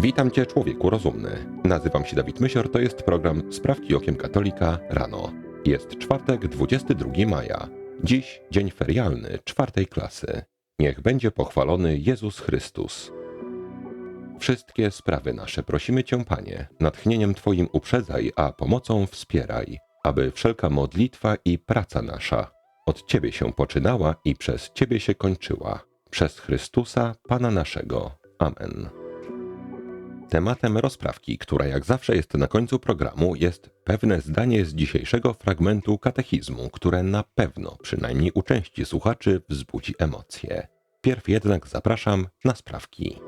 Witam Cię, człowieku rozumny. Nazywam się Dawid Mysior, to jest program Sprawki Okiem Katolika rano. Jest czwartek, 22 maja. Dziś dzień ferialny czwartej klasy. Niech będzie pochwalony Jezus Chrystus. Wszystkie sprawy nasze prosimy Cię, Panie, natchnieniem Twoim uprzedzaj, a pomocą wspieraj, aby wszelka modlitwa i praca nasza od Ciebie się poczynała i przez Ciebie się kończyła. Przez Chrystusa, Pana naszego. Amen. Tematem rozprawki, która jak zawsze jest na końcu programu, jest pewne zdanie z dzisiejszego fragmentu katechizmu, które na pewno, przynajmniej u części słuchaczy, wzbudzi emocje. Pierw jednak zapraszam na sprawki.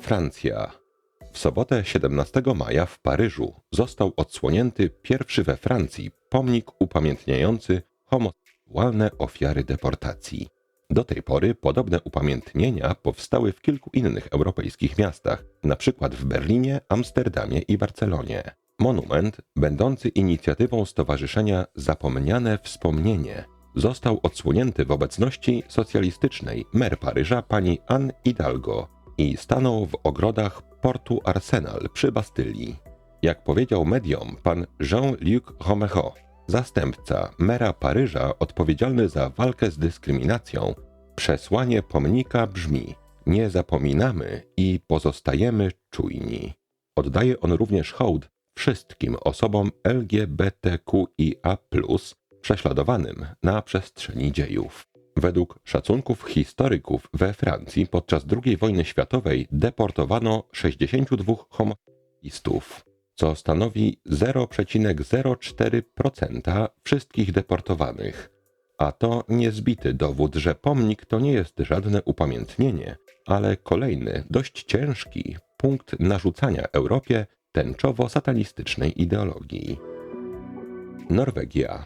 Francja. W sobotę 17 maja w Paryżu został odsłonięty pierwszy we Francji pomnik upamiętniający homoseksualne ofiary deportacji. Do tej pory podobne upamiętnienia powstały w kilku innych europejskich miastach, np. w Berlinie, Amsterdamie i Barcelonie. Monument, będący inicjatywą Stowarzyszenia Zapomniane Wspomnienie, został odsłonięty w obecności socjalistycznej mer Paryża pani Anne Hidalgo i stanął w ogrodach portu Arsenal przy Bastylii. Jak powiedział mediom pan Jean-Luc Romejo, zastępca mera Paryża odpowiedzialny za walkę z dyskryminacją, przesłanie pomnika brzmi: Nie zapominamy i pozostajemy czujni. Oddaje on również hołd wszystkim osobom LGBTQIA, prześladowanym na przestrzeni dziejów. Według szacunków historyków we Francji podczas II wojny światowej deportowano 62 homoseksualistów co stanowi 0,04% wszystkich deportowanych. A to niezbity dowód, że pomnik to nie jest żadne upamiętnienie, ale kolejny, dość ciężki punkt narzucania Europie tęczowo-satanistycznej ideologii. Norwegia.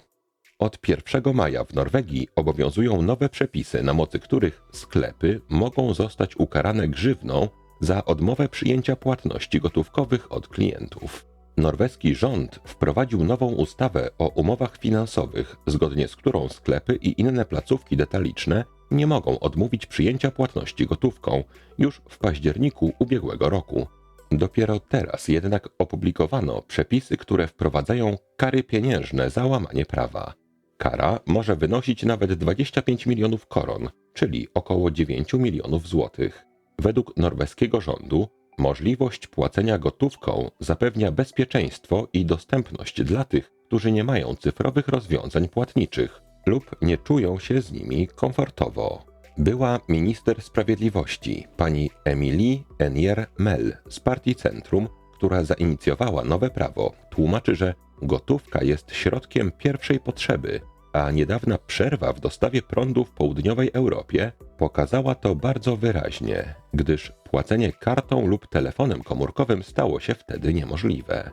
Od 1 maja w Norwegii obowiązują nowe przepisy, na mocy których sklepy mogą zostać ukarane grzywną za odmowę przyjęcia płatności gotówkowych od klientów. Norweski rząd wprowadził nową ustawę o umowach finansowych, zgodnie z którą sklepy i inne placówki detaliczne nie mogą odmówić przyjęcia płatności gotówką już w październiku ubiegłego roku. Dopiero teraz jednak opublikowano przepisy, które wprowadzają kary pieniężne za łamanie prawa. Kara może wynosić nawet 25 milionów koron, czyli około 9 milionów złotych. Według norweskiego rządu możliwość płacenia gotówką zapewnia bezpieczeństwo i dostępność dla tych, którzy nie mają cyfrowych rozwiązań płatniczych lub nie czują się z nimi komfortowo. Była minister sprawiedliwości pani Emilie Enier-Mel z partii Centrum, która zainicjowała nowe prawo, tłumaczy, że gotówka jest środkiem pierwszej potrzeby, a niedawna przerwa w dostawie prądu w południowej Europie pokazała to bardzo wyraźnie, gdyż płacenie kartą lub telefonem komórkowym stało się wtedy niemożliwe.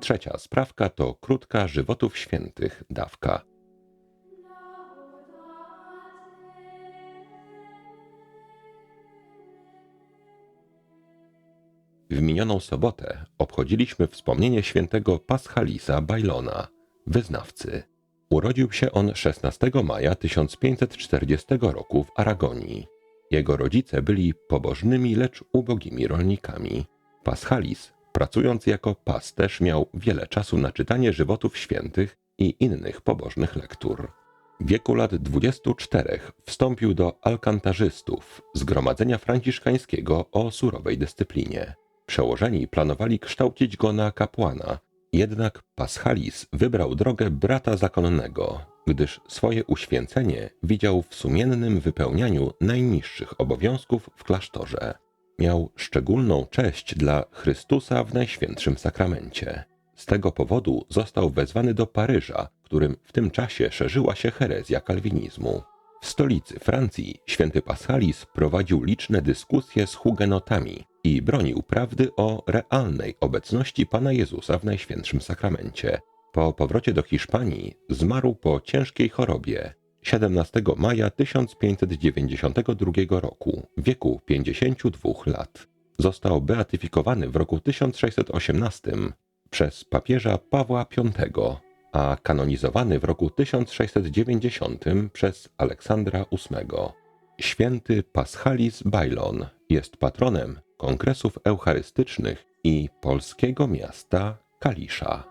Trzecia sprawka to krótka żywotów świętych dawka. W minioną sobotę obchodziliśmy wspomnienie świętego Paschalisa Bajlona, wyznawcy. Urodził się on 16 maja 1540 roku w Aragonii. Jego rodzice byli pobożnymi, lecz ubogimi rolnikami. Paschalis, pracując jako pasterz, miał wiele czasu na czytanie żywotów świętych i innych pobożnych lektur. W wieku lat 24 wstąpił do alkantarzystów, zgromadzenia franciszkańskiego o surowej dyscyplinie. Przełożeni planowali kształcić go na kapłana, jednak Paschalis wybrał drogę brata zakonnego, gdyż swoje uświęcenie widział w sumiennym wypełnianiu najniższych obowiązków w klasztorze. Miał szczególną cześć dla Chrystusa w Najświętszym Sakramencie. Z tego powodu został wezwany do Paryża, którym w tym czasie szerzyła się herezja kalwinizmu. W stolicy Francji święty Paschalis prowadził liczne dyskusje z hugenotami i bronił prawdy o realnej obecności Pana Jezusa w Najświętszym Sakramencie. Po powrocie do Hiszpanii zmarł po ciężkiej chorobie 17 maja 1592 roku w wieku 52 lat. Został beatyfikowany w roku 1618 przez papieża Pawła V a kanonizowany w roku 1690 przez Aleksandra VIII. Święty Paschalis Bailon jest patronem kongresów eucharystycznych i polskiego miasta Kalisza.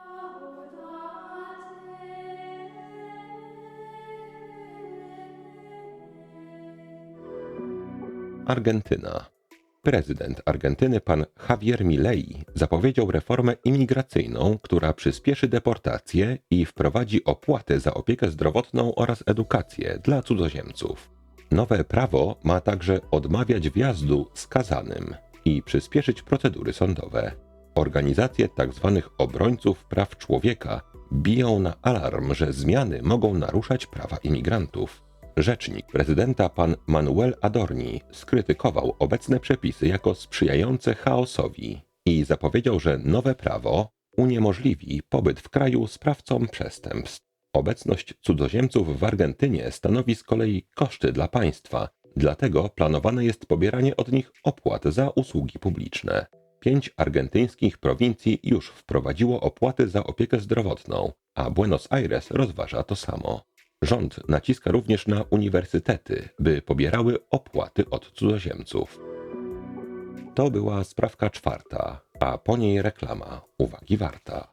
Argentyna. Prezydent Argentyny pan Javier Milei zapowiedział reformę imigracyjną, która przyspieszy deportację i wprowadzi opłaty za opiekę zdrowotną oraz edukację dla cudzoziemców. Nowe prawo ma także odmawiać wjazdu skazanym i przyspieszyć procedury sądowe. Organizacje tzw. obrońców praw człowieka biją na alarm, że zmiany mogą naruszać prawa imigrantów. Rzecznik prezydenta pan Manuel Adorni skrytykował obecne przepisy jako sprzyjające chaosowi i zapowiedział, że nowe prawo uniemożliwi pobyt w kraju sprawcom przestępstw. Obecność cudzoziemców w Argentynie stanowi z kolei koszty dla państwa, dlatego planowane jest pobieranie od nich opłat za usługi publiczne. Pięć argentyńskich prowincji już wprowadziło opłaty za opiekę zdrowotną, a Buenos Aires rozważa to samo. Rząd naciska również na uniwersytety, by pobierały opłaty od cudzoziemców. To była sprawka czwarta, a po niej reklama. Uwagi warta.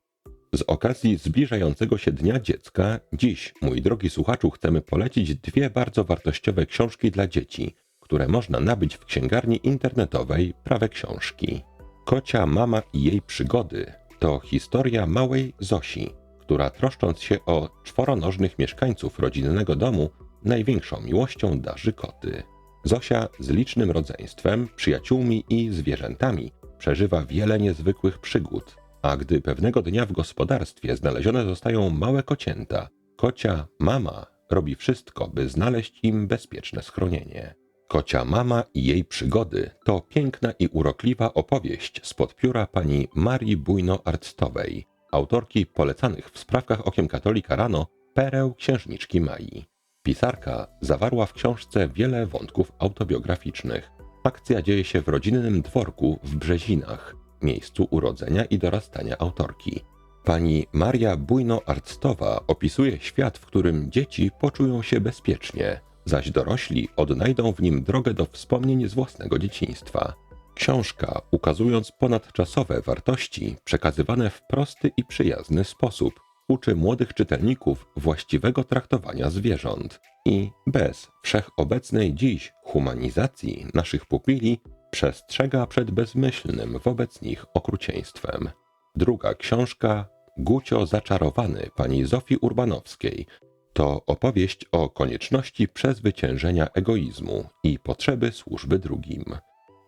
Z okazji zbliżającego się Dnia Dziecka, dziś, mój drogi słuchaczu, chcemy polecić dwie bardzo wartościowe książki dla dzieci, które można nabyć w księgarni internetowej Prawe Książki. Kocia Mama i jej przygody to historia małej Zosi, która troszcząc się o czworonożnych mieszkańców rodzinnego domu, największą miłością darzy koty. Zosia z licznym rodzeństwem, przyjaciółmi i zwierzętami przeżywa wiele niezwykłych przygód, a gdy pewnego dnia w gospodarstwie znalezione zostają małe kocięta, kocia mama robi wszystko, by znaleźć im bezpieczne schronienie. Kocia mama i jej przygody to piękna i urokliwa opowieść spod pióra pani Marii Bujno-Arctowej, autorki polecanych w sprawkach okiem katolika rano pereł księżniczki Mai. Pisarka zawarła w książce wiele wątków autobiograficznych. Akcja dzieje się w rodzinnym dworku w Brzezinach, miejscu urodzenia i dorastania autorki. Pani Maria Bujno-Arctowa opisuje świat, w którym dzieci poczują się bezpiecznie, zaś dorośli odnajdą w nim drogę do wspomnień z własnego dzieciństwa. Książka, ukazując ponadczasowe wartości przekazywane w prosty i przyjazny sposób, uczy młodych czytelników właściwego traktowania zwierząt i bez wszechobecnej dziś humanizacji naszych pupili przestrzega przed bezmyślnym wobec nich okrucieństwem. Druga książka Gucio zaczarowany pani Zofii Urbanowskiej to opowieść o konieczności przezwyciężenia egoizmu i potrzeby służby drugim.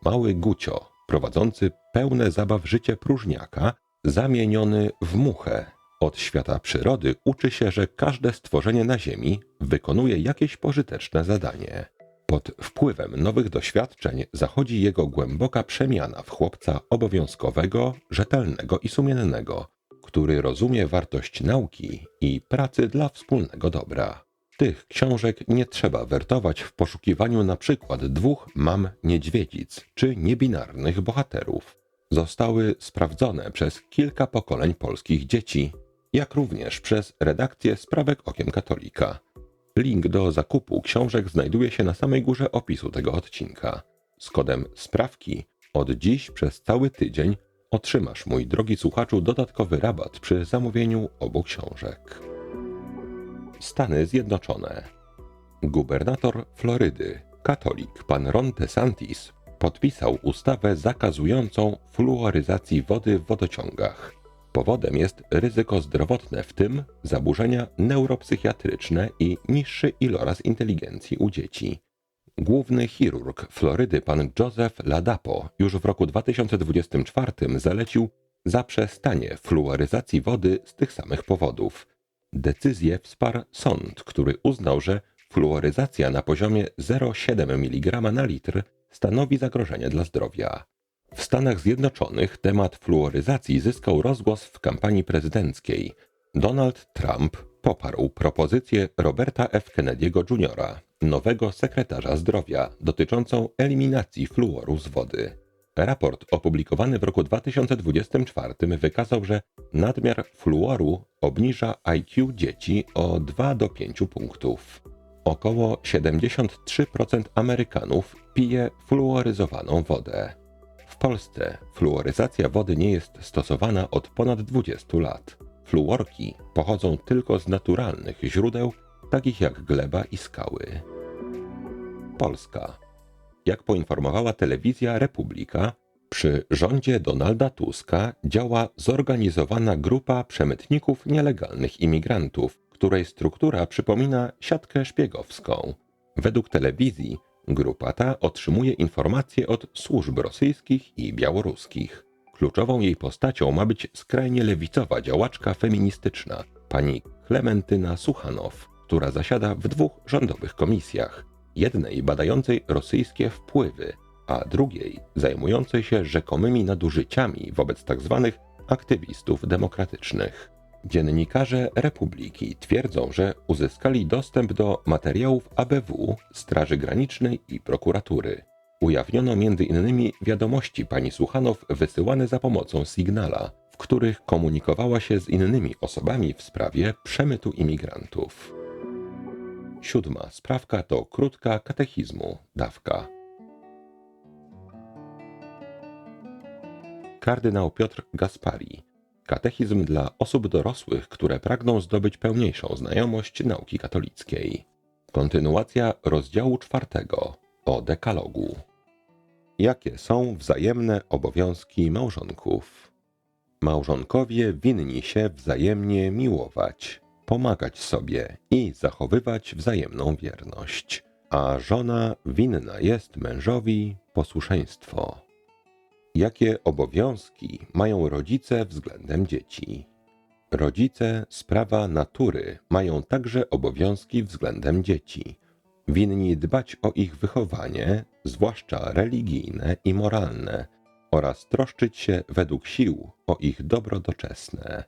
Mały Gucio, prowadzący pełne zabaw życie próżniaka, zamieniony w muchę, od świata przyrody uczy się, że każde stworzenie na Ziemi wykonuje jakieś pożyteczne zadanie. Pod wpływem nowych doświadczeń zachodzi jego głęboka przemiana w chłopca obowiązkowego, rzetelnego i sumiennego, który rozumie wartość nauki i pracy dla wspólnego dobra. Tych książek nie trzeba wertować w poszukiwaniu na przykład dwóch mam niedźwiedzic czy niebinarnych bohaterów. Zostały sprawdzone przez kilka pokoleń polskich dzieci, jak również przez redakcję Sprawek Okiem Katolika. Link do zakupu książek znajduje się na samej górze opisu tego odcinka. Z kodem sprawki od dziś przez cały tydzień otrzymasz, mój drogi słuchaczu, dodatkowy rabat przy zamówieniu obu książek. Stany Zjednoczone. Gubernator Florydy, katolik pan Ron DeSantis, podpisał ustawę zakazującą fluoryzacji wody w wodociągach. Powodem jest ryzyko zdrowotne, w tym zaburzenia neuropsychiatryczne i niższy iloraz inteligencji u dzieci. Główny chirurg Florydy, pan Joseph Ladapo, już w roku 2024 zalecił zaprzestanie fluoryzacji wody z tych samych powodów. Decyzję wsparł sąd, który uznał, że fluoryzacja na poziomie 0,7 mg na litr stanowi zagrożenie dla zdrowia. W Stanach Zjednoczonych temat fluoryzacji zyskał rozgłos w kampanii prezydenckiej. Donald Trump poparł propozycję Roberta F. Kennedy'ego Jr., nowego sekretarza zdrowia, dotyczącą eliminacji fluoru z wody. Raport opublikowany w roku 2024 wykazał, że nadmiar fluoru obniża IQ dzieci o 2 do 5 punktów. Około 73% Amerykanów pije fluoryzowaną wodę. Polsce fluoryzacja wody nie jest stosowana od ponad 20 lat. Fluorki pochodzą tylko z naturalnych źródeł, takich jak gleba i skały. Polska. Jak poinformowała telewizja Republika, przy rządzie Donalda Tuska działa zorganizowana grupa przemytników nielegalnych imigrantów, której struktura przypomina siatkę szpiegowską. Według telewizji grupa ta otrzymuje informacje od służb rosyjskich i białoruskich. Kluczową jej postacią ma być skrajnie lewicowa działaczka feministyczna, pani Klementyna Suchanow, która zasiada w dwóch rządowych komisjach. Jednej badającej rosyjskie wpływy, a drugiej zajmującej się rzekomymi nadużyciami wobec tzw. aktywistów demokratycznych. Dziennikarze Republiki twierdzą, że uzyskali dostęp do materiałów ABW, Straży Granicznej i prokuratury. Ujawniono m.in. wiadomości pani Suchanow wysyłane za pomocą Signala, w których komunikowała się z innymi osobami w sprawie przemytu imigrantów. Siódma sprawka to krótka katechizmu, dawka. Kardynał Piotr Gaspari. Katechizm dla osób dorosłych, które pragną zdobyć pełniejszą znajomość nauki katolickiej. Kontynuacja rozdziału czwartego o dekalogu. Jakie są wzajemne obowiązki małżonków? Małżonkowie winni się wzajemnie miłować, pomagać sobie i zachowywać wzajemną wierność, a żona winna jest mężowi posłuszeństwo. Jakie obowiązki mają rodzice względem dzieci? Rodzice z prawa natury mają także obowiązki względem dzieci. Winni dbać o ich wychowanie, zwłaszcza religijne i moralne, oraz troszczyć się według sił o ich dobro doczesne.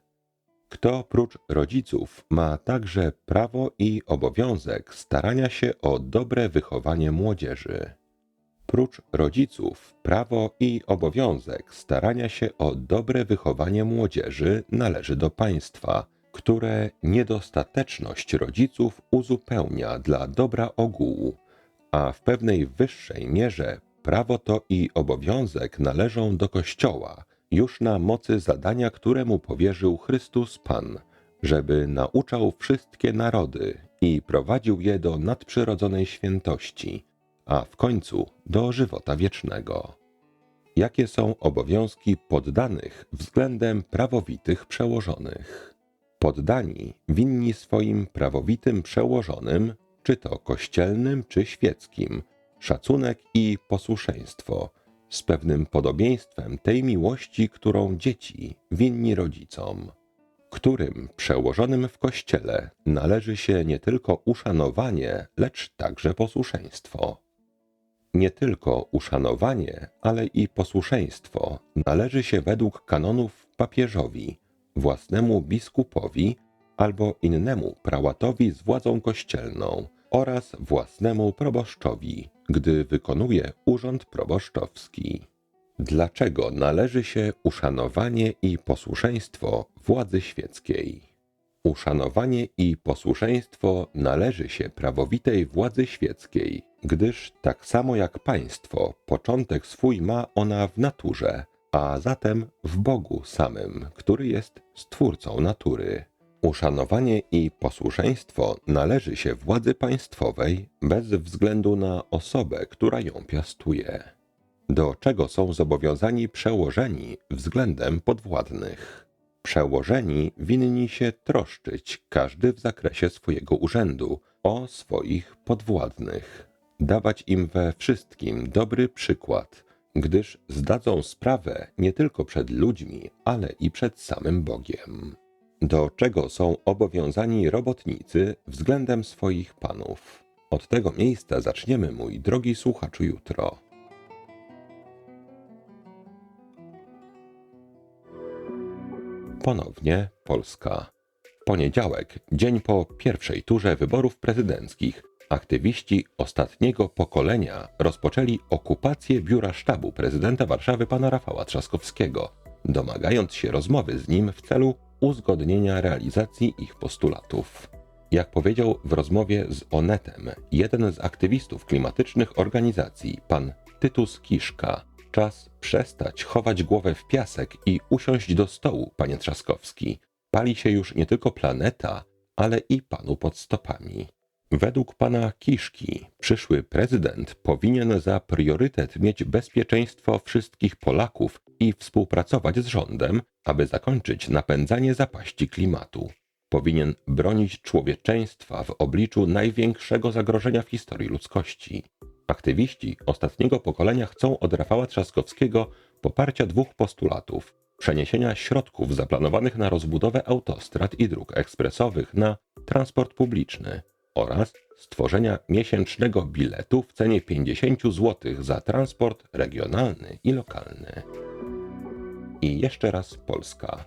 Kto prócz rodziców ma także prawo i obowiązek starania się o dobre wychowanie młodzieży. Prócz rodziców prawo i obowiązek starania się o dobre wychowanie młodzieży należy do państwa, które niedostateczność rodziców uzupełnia dla dobra ogółu, a w pewnej wyższej mierze prawo to i obowiązek należą do Kościoła, już na mocy zadania, któremu powierzył Chrystus Pan, żeby nauczał wszystkie narody i prowadził je do nadprzyrodzonej świętości, a w końcu do żywota wiecznego. Jakie są obowiązki poddanych względem prawowitych przełożonych? Poddani winni swoim prawowitym przełożonym, czy to kościelnym, czy świeckim, szacunek i posłuszeństwo, z pewnym podobieństwem tej miłości, którą dzieci winni rodzicom, którym przełożonym w kościele należy się nie tylko uszanowanie, lecz także posłuszeństwo. Nie tylko uszanowanie, ale i posłuszeństwo należy się według kanonów papieżowi, własnemu biskupowi albo innemu prałatowi z władzą kościelną oraz własnemu proboszczowi, gdy wykonuje urząd proboszczowski. Dlaczego należy się uszanowanie i posłuszeństwo władzy świeckiej? Uszanowanie i posłuszeństwo należy się prawowitej władzy świeckiej, gdyż tak samo jak państwo, początek swój ma ona w naturze, a zatem w Bogu samym, który jest stwórcą natury. Uszanowanie i posłuszeństwo należy się władzy państwowej bez względu na osobę, która ją piastuje. Do czego są zobowiązani przełożeni względem podwładnych? Przełożeni winni się troszczyć, każdy w zakresie swojego urzędu, o swoich podwładnych, dawać im we wszystkim dobry przykład, gdyż zdadzą sprawę nie tylko przed ludźmi, ale i przed samym Bogiem do czego są obowiązani robotnicy względem swoich panów. Od tego miejsca zaczniemy, mój drogi słuchaczu, jutro. Ponownie Polska. Poniedziałek, dzień po pierwszej turze wyborów prezydenckich, aktywiści ostatniego pokolenia rozpoczęli okupację biura sztabu prezydenta Warszawy pana Rafała Trzaskowskiego, domagając się rozmowy z nim w celu uzgodnienia realizacji ich postulatów. Jak powiedział w rozmowie z Onetem jeden z aktywistów klimatycznych organizacji, pan Tytus Kiszka, czas przestać chować głowę w piasek i usiąść do stołu, panie Trzaskowski. Pali się już nie tylko planeta, ale i panu pod stopami. Według pana Kiszki przyszły prezydent powinien za priorytet mieć bezpieczeństwo wszystkich Polaków i współpracować z rządem, aby zakończyć napędzanie zapaści klimatu. Powinien bronić człowieczeństwa w obliczu największego zagrożenia w historii ludzkości. Aktywiści ostatniego pokolenia chcą od Rafała Trzaskowskiego poparcia dwóch postulatów: przeniesienia środków zaplanowanych na rozbudowę autostrad i dróg ekspresowych na transport publiczny oraz stworzenia miesięcznego biletu w cenie 50 zł za transport regionalny i lokalny. I jeszcze raz Polska.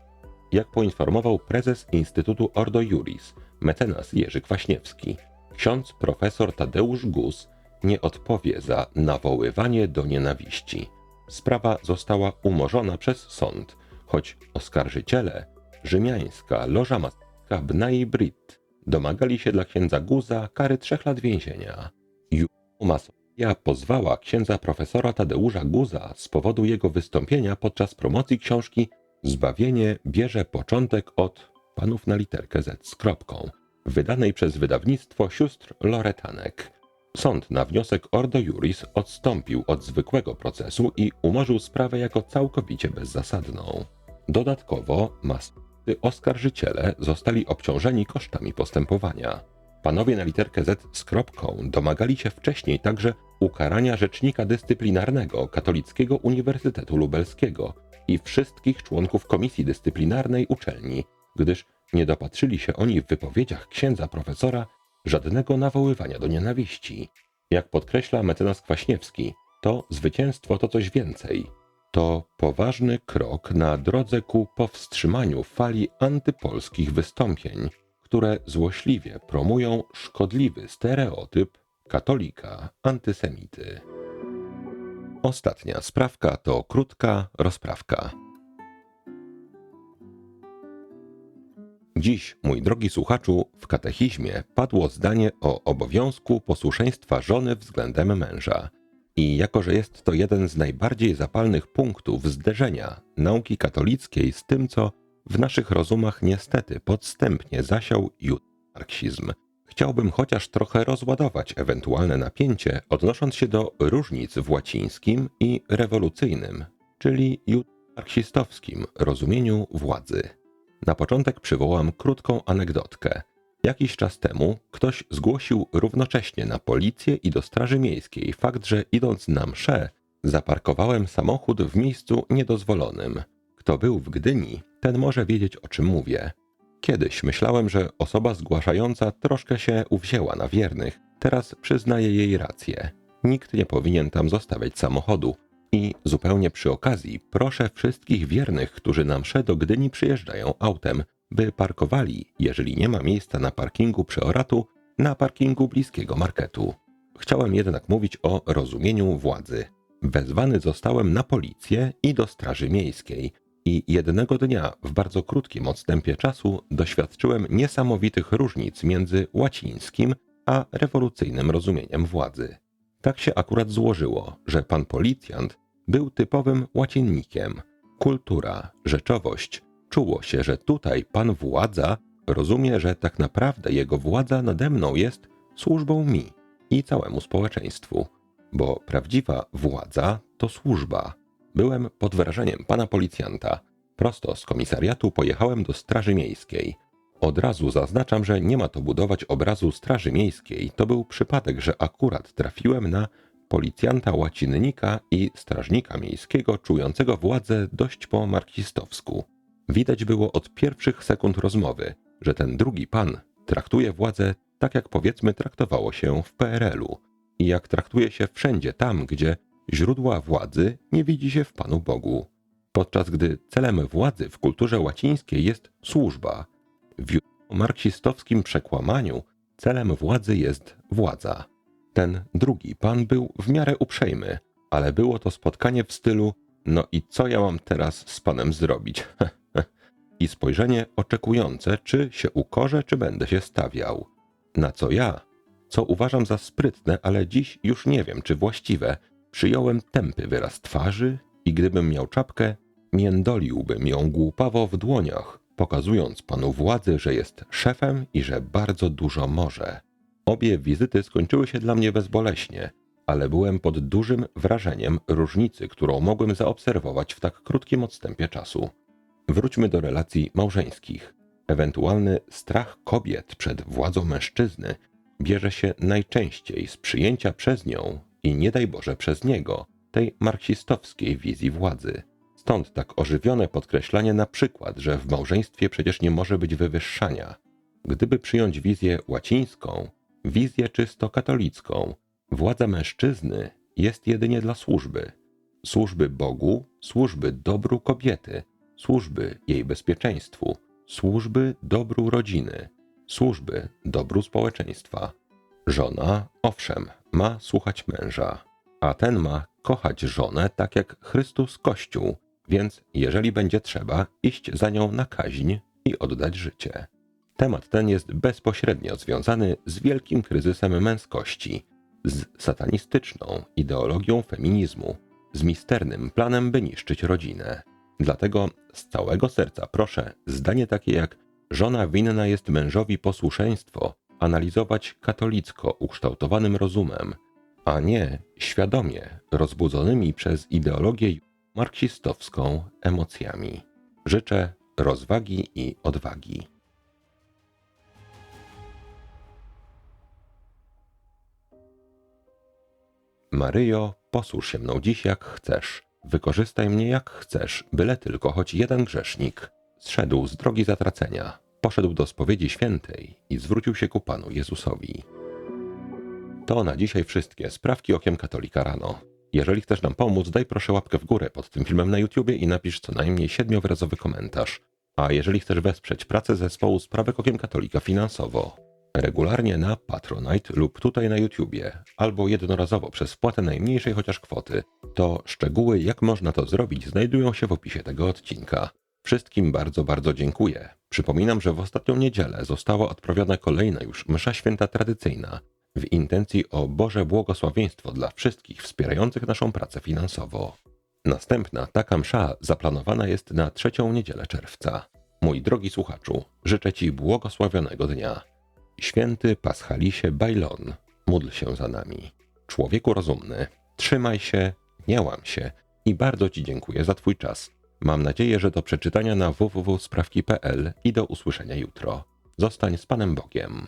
Jak poinformował prezes Instytutu Ordo Juris, mecenas Jerzy Kwaśniewski, ksiądz profesor Tadeusz Gus nie odpowie za nawoływanie do nienawiści. Sprawa została umorzona przez sąd, choć oskarżyciele, rzymiańska loża maska Bnai Brit, domagali się dla księdza Guza kary trzech lat więzienia. Masonia pozwała księdza profesora Tadeusza Guza z powodu jego wystąpienia podczas promocji książki Zbawienie bierze początek od panów na literkę Z z kropką, wydanej przez wydawnictwo sióstr Loretanek. Sąd na wniosek Ordo Juris odstąpił od zwykłego procesu i umorzył sprawę jako całkowicie bezzasadną. Dodatkowo masy oskarżyciele zostali obciążeni kosztami postępowania. Panowie na literkę Z z kropką domagali się wcześniej także ukarania rzecznika dyscyplinarnego Katolickiego Uniwersytetu Lubelskiego i wszystkich członków komisji dyscyplinarnej uczelni, gdyż nie dopatrzyli się oni w wypowiedziach księdza profesora żadnego nawoływania do nienawiści. Jak podkreśla mecenas Kwaśniewski, to zwycięstwo to coś więcej. To poważny krok na drodze ku powstrzymaniu fali antypolskich wystąpień, które złośliwie promują szkodliwy stereotyp katolika antysemity. Ostatnia sprawka to krótka rozprawka. Dziś, mój drogi słuchaczu, w katechizmie padło zdanie o obowiązku posłuszeństwa żony względem męża. I jako, że jest to jeden z najbardziej zapalnych punktów zderzenia nauki katolickiej z tym, co w naszych rozumach niestety podstępnie zasiał marksizm, chciałbym chociaż trochę rozładować ewentualne napięcie, odnosząc się do różnic w łacińskim i rewolucyjnym, czyli marksistowskim rozumieniu władzy. Na początek przywołam krótką anegdotkę. Jakiś czas temu ktoś zgłosił równocześnie na policję i do Straży Miejskiej fakt, że idąc na mszę, zaparkowałem samochód w miejscu niedozwolonym. Kto był w Gdyni, ten może wiedzieć o czym mówię. Kiedyś myślałem, że osoba zgłaszająca troszkę się uwzięła na wiernych. Teraz przyznaję jej rację. Nikt nie powinien tam zostawiać samochodu. I zupełnie przy okazji proszę wszystkich wiernych, którzy na msze do Gdyni przyjeżdżają autem, by parkowali, jeżeli nie ma miejsca na parkingu przeoratu, na parkingu bliskiego marketu. Chciałem jednak mówić o rozumieniu władzy. Wezwany zostałem na policję i do Straży Miejskiej, i jednego dnia, w bardzo krótkim odstępie czasu, doświadczyłem niesamowitych różnic między łacińskim a rewolucyjnym rozumieniem władzy. Tak się akurat złożyło, że pan policjant był typowym łacinnikiem. Kultura, rzeczowość. Czuło się, że tutaj pan władza rozumie, że tak naprawdę jego władza nade mną jest służbą mi i całemu społeczeństwu, bo prawdziwa władza to służba. Byłem pod wrażeniem pana policjanta. Prosto z komisariatu pojechałem do Straży Miejskiej. Od razu zaznaczam, że nie ma to budować obrazu Straży Miejskiej. To był przypadek, że akurat trafiłem na policjanta łacinnika i strażnika miejskiego czującego władzę dość po marksistowsku. Widać było od pierwszych sekund rozmowy, że ten drugi pan traktuje władzę tak, jak powiedzmy traktowało się w PRL-u i jak traktuje się wszędzie tam, gdzie źródła władzy nie widzi się w Panu Bogu, podczas gdy celem władzy w kulturze łacińskiej jest służba. W marksistowskim przekłamaniu celem władzy jest władza. Ten drugi pan był w miarę uprzejmy, ale było to spotkanie w stylu: No i co ja mam teraz z panem zrobić? I spojrzenie oczekujące, czy się ukorzę, czy będę się stawiał. Na co ja, co uważam za sprytne, ale dziś już nie wiem, czy właściwe, przyjąłem tępy wyraz twarzy i gdybym miał czapkę, międoliłbym ją głupawo w dłoniach, pokazując panu władzy, że jest szefem i że bardzo dużo może. Obie wizyty skończyły się dla mnie bezboleśnie, ale byłem pod dużym wrażeniem różnicy, którą mogłem zaobserwować w tak krótkim odstępie czasu. Wróćmy do relacji małżeńskich. Ewentualny strach kobiet przed władzą mężczyzny bierze się najczęściej z przyjęcia przez nią i nie daj Boże przez niego tej marksistowskiej wizji władzy. Stąd tak ożywione podkreślanie na przykład, że w małżeństwie przecież nie może być wywyższania. Gdyby przyjąć wizję łacińską, wizję czysto katolicką, władza mężczyzny jest jedynie dla służby. Służby Bogu, służby dobru kobiety, służby jej bezpieczeństwu, służby dobru rodziny, służby dobru społeczeństwa. Żona, owszem, ma słuchać męża, a ten ma kochać żonę tak jak Chrystus Kościół, więc jeżeli będzie trzeba, iść za nią na kaźń i oddać życie. Temat ten jest bezpośrednio związany z wielkim kryzysem męskości, z satanistyczną ideologią feminizmu, z misternym planem, by niszczyć rodzinę. Dlatego z całego serca proszę zdanie takie jak żona winna jest mężowi posłuszeństwo analizować katolicko ukształtowanym rozumem, a nie świadomie rozbudzonymi przez ideologię marksistowską emocjami. Życzę rozwagi i odwagi. Maryjo, posłuż się mną dziś jak chcesz. Wykorzystaj mnie jak chcesz, byle tylko choć jeden grzesznik zszedł z drogi zatracenia, poszedł do spowiedzi świętej i zwrócił się ku Panu Jezusowi. To na dzisiaj wszystkie sprawki okiem katolika rano. Jeżeli chcesz nam pomóc, daj proszę łapkę w górę pod tym filmem na YouTubie i napisz co najmniej siedmiowyrazowy komentarz. A jeżeli chcesz wesprzeć pracę zespołu Sprawek Okiem Katolika finansowo, regularnie na Patronite lub tutaj na YouTubie, albo jednorazowo przez wpłatę najmniejszej chociaż kwoty, to szczegóły jak można to zrobić znajdują się w opisie tego odcinka. Wszystkim bardzo, bardzo dziękuję. Przypominam, że w ostatnią niedzielę została odprawiona kolejna już msza święta tradycyjna w intencji o Boże błogosławieństwo dla wszystkich wspierających naszą pracę finansowo. Następna taka msza zaplanowana jest na trzecią niedzielę czerwca. Mój drogi słuchaczu, życzę Ci błogosławionego dnia. Święty Paschalisie Bajlon, módl się za nami. Człowieku rozumny, trzymaj się, nie łam się i bardzo Ci dziękuję za Twój czas. Mam nadzieję, że do przeczytania na www.sprawki.pl i do usłyszenia jutro. Zostań z Panem Bogiem.